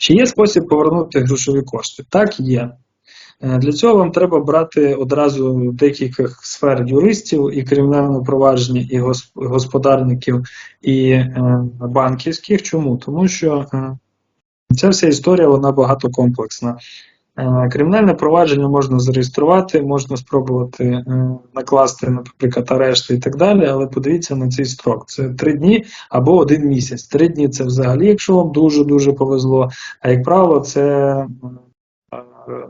Чи є спосіб повернути грошові кошти? Так, є. Е, Для цього вам треба брати одразу декілька сфер юристів і кримінального провадження, і господарників, і е, банківських. Чому? Тому що е, ця вся історія вона багатокомплексна. Е, Кримінальне провадження можна зареєструвати, можна спробувати е, накласти, наприклад, арешти і так далі, але подивіться на цей строк. Це три дні або один місяць. Три дні це взагалі, якщо вам дуже-дуже повезло. А як правило, це, е,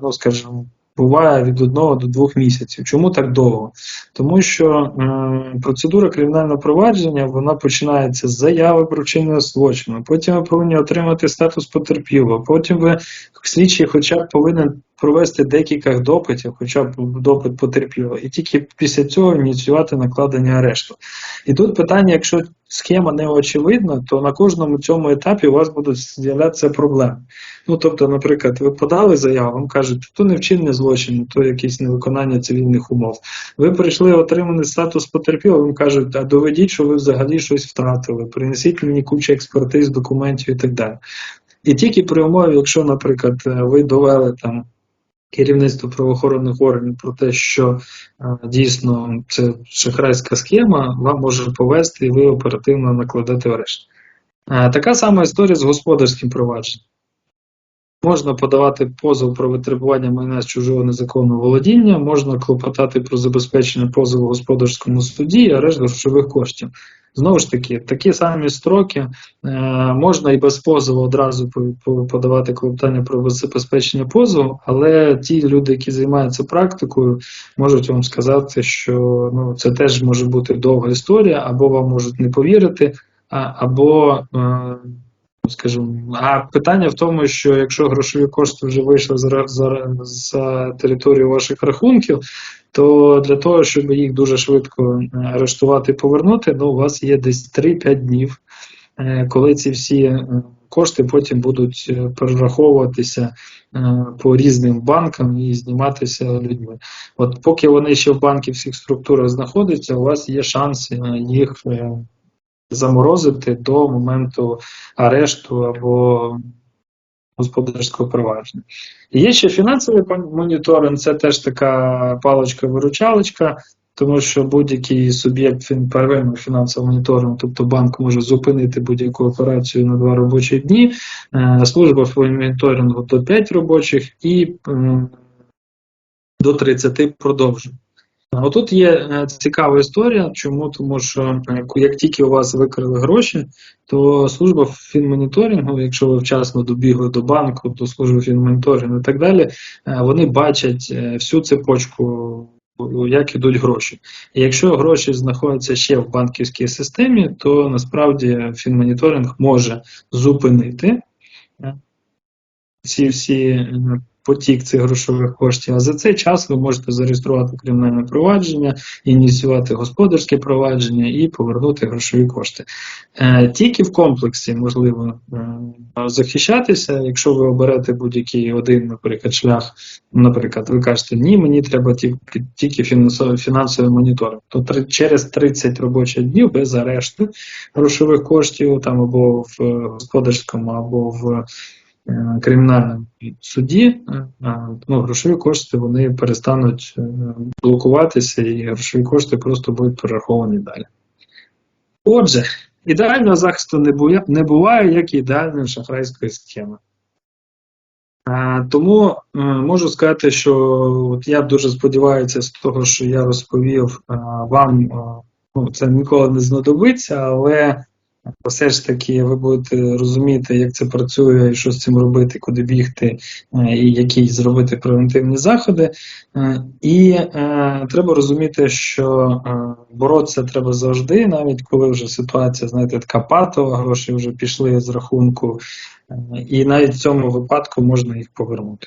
ну скажімо, буває від одного до двох місяців. Чому так довго? Тому що е, процедура кримінального провадження вона починається з заяви про вчинення злочину. Потім ви повинні отримати статус потерпілого. Потім ви слідчий, хоча б повинен провести декілька допитів, хоча б допит потерпілого, і тільки після цього ініціювати накладення арешту. І тут питання, якщо схема не очевидна, то на кожному цьому етапі у вас будуть з'являтися проблеми. Ну тобто, наприклад, ви подали заяву, вам кажуть, то не вчинення злочину, то якесь невиконання цивільних умов. Ви прийшли отриманий статус потерпілого, вам кажуть, а доведіть, що ви взагалі щось втратили, принесіть мені кучу експертиз, документів і так далі. І тільки при умові, якщо, наприклад, ви довели там керівництво правоохоронних органів про те, що е, дійсно це шахрайська схема, вам може повести і ви оперативно накладете арешт. Е, Така сама історія з господарським провадженням. Можна подавати позов про витребування майна з чужого незаконного володіння, можна клопотати про забезпечення позову в господарському суді і арешт грошових коштів. Знову ж таки, такі самі строки е, можна і без позову одразу по- по- подавати клопотання про забезпечення позову, але ті люди, які займаються практикою, можуть вам сказати, що ну, це теж може бути довга історія, або вам можуть не повірити, або е, скажімо, а питання в тому, що якщо грошові кошти вже вийшли за, за, за територію ваших рахунків, то для того, щоб їх дуже швидко е, арештувати і повернути, ну, у вас є десь 3-5 днів, е, коли ці всі е, кошти потім будуть перераховуватися по різним банкам і зніматися людьми. От поки вони ще в банківських структурах знаходяться, у вас є шанс їх заморозити до моменту арешту або господарського провадження. І є ще фінансовий моніторинг, це теж така паличка-виручалочка, тому що будь-який суб'єкт первинного фінансового моніторингу, тобто банк може зупинити будь-яку операцію на два робочі дні, е, служба моніторингу до 5 робочих і до 30 продовжень. Отут є е, цікава історія. Чому? Тому що е, як тільки у вас викрили гроші, то служба фінмоніторингу, якщо ви вчасно добігли до банку, до служби фінмоніторингу і так далі, е, вони бачать всю цепочку, як ідуть гроші. І якщо гроші знаходяться ще в банківській системі, то насправді фінмоніторинг може зупинити ці всі потік цих грошових коштів. А за цей час ви можете зареєструвати кримінальне провадження, ініціювати господарське провадження і повернути грошові кошти. Е, Тільки в комплексі можливо е, захищатися, якщо ви оберете будь-який один, наприклад, шлях. Наприклад, ви кажете, ні, мені треба тільки, фінансовий, фінансовий моніторинг. То через 30 робочих днів без арешту грошових коштів там або в е, господарському, або в кримінальному суді, е, е, ну, грошові кошти вони перестануть е, блокуватися, і грошові кошти просто будуть перераховані далі. Отже, ідеального захисту не буває, не буває як ідеальної шахрайської схеми. Е, Тому е, можу сказати, що от я дуже сподіваюся з того, що я розповів е, вам, е, ну, це ніколи не знадобиться, але все ж таки ви будете розуміти, як це працює, і що з цим робити, куди бігти, е, і які зробити превентивні заходи. Е, І е, треба розуміти, що боротися треба завжди, навіть коли вже ситуація, знаєте, така патова, гроші вже пішли з рахунку, і навіть в цьому випадку можна їх повернути.